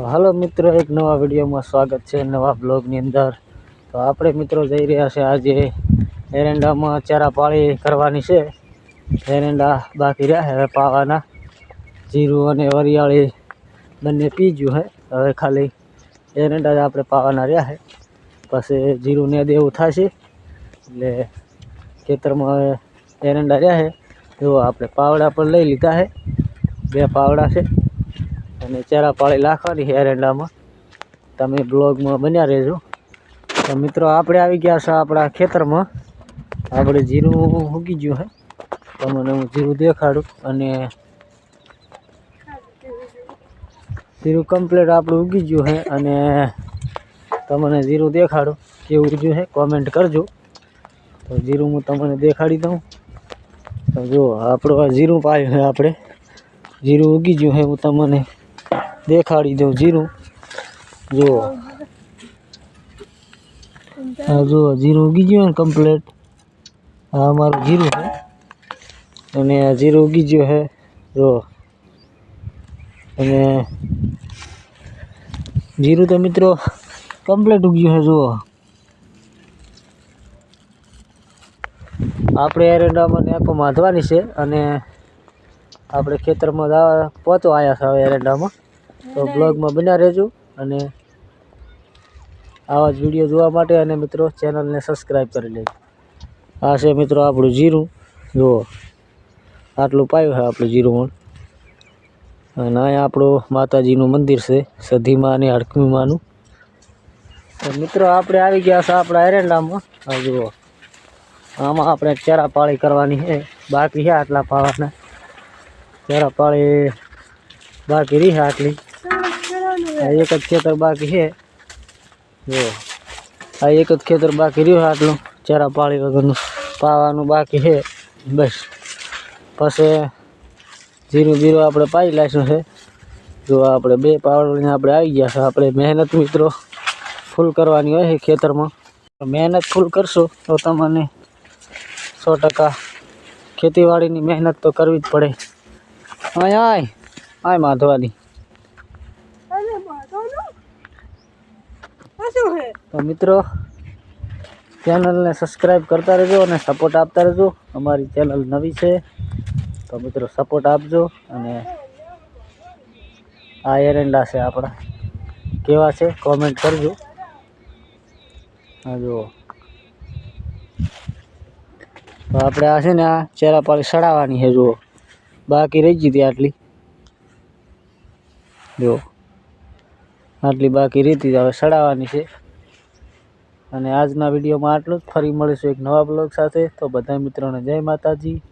તો હાલો મિત્રો, એક નવા વિડીયોમાં સ્વાગત છે નવા બ્લોગની અંદર. તો આપણે મિત્રો જઈ રહ્યા છે આજે એરંડામાં ચારા પાળી કરવાની છે. એરંડા બાકી રહ્યા હવે પાવાના. જીરું અને વરિયાળી બંને પીજ્યું હે હવે ખાલી એરંડા જ આપણે પાવાના રહ્યા છે. પછી જીરું ને દેવું થશે એટલે ખેતરમાં હવે એરંડા રહ્યા છે. જો આપણે પાવડા પણ લઈ લીધા છે. બે પાવડા છે. અને ચહેરા પાળી લાખવાની છે તમે બ્લોગમાં બન્યા રહેજો. તો મિત્રો, આપણે આવી ગયા છે આપણા ખેતરમાં. આપણે જીરું ઉગી ગયું છે. તમને હું જીરું દેખાડું અને જીરું કમ્પ્લીટ આપણું ઉગી ગયું છે અને તમને જીરું દેખાડું કેવું ઉગ્યું છે કોમેન્ટ કરજો. તો જીરું હું તમને દેખાડી દઉં. તો જો આપણું આ જીરું પાયું છે આપણે. જીરું ઉગી ગયું છે, હું તમને દેખાડી દઉં જીરું. જુઓ. હા જુઓ, જીરું ઉગી ગયું ને કમ્પ્લેટ આ અમારું જીરું છે. અને આ જીરું ઉગી ગયું છે જુઓ. અને જીરું તો મિત્રો કમ્પ્લેટ ઉગ્યું છે જુઓ. આપણે એરંડામાં નેપો બાંધવાની છે અને આપણે ખેતરમાં પહોંચો આવ્યા છે હવે એરંડામાં. તો બ્લોગમાં બના રહેજો અને આવા જ વીડિયો જોવા માટે અને મિત્રો ચેનલને સબસ્ક્રાઈબ કરી લેજો. આ છે મિત્રો આપણું જીરું. જુઓ, આટલું પાયું છે આપણું જીરું પણ અને અહીંયા આપણું માતાજીનું મંદિર છે, સધીમાં અને હડકમીમાંનું મિત્રો આપણે આવી ગયા છે આપણા એરંડામાં. આ જુઓ, આમાં આપણે ચારા પાળી કરવાની છે. બાકી છે આટલા પાવાના ચારા પાળી બાકી રહી આટલી. આ એક જ ખેતર બાકી છે. જો, આ એક જ ખેતર બાકી રહ્યું આટલું ચારા પાળી વગરનું. પાવાનું બાકી છે. બસ. પછી જીરું જીરું આપણે પાઈ લાવીશું છે. જો, આપણે બે પાવડને આપણે આવી ગયા છે. આપણે મહેનત મિત્રો ફૂલ કરવાની હોય છે ખેતરમાં. મહેનત ફૂલ કરશો તો તમને સો ટકા ખેતીવાડીની મહેનત તો કરવી જ પડે. આય આય. આય, માધવાની. તો મિત્રો, ચેનલને સબસ્ક્રાઈબ કરતા રહેજો અને સપોર્ટ આપતા રહેજો. અમારી ચેનલ નવી છે, તો મિત્રો સપોર્ટ આપજો અને આ એરંડા છે આપણા. કેવા છે? કોમેન્ટ કરજો. હા જુઓ. તો આપણે આ છે ને આ ચેરા પાલી સડાવવાની છે, જુઓ. બાકી રહી ગઈ હતી આટલી. જુઓ. આટલી બાકી રીતી હવે સડાવવાની છે. અને આજના વિડીયોમાં આટલું જ. ફરી મળીશું એક નવા બ્લોગ સાથે. તો બધા મિત્રોને જય માતાજી.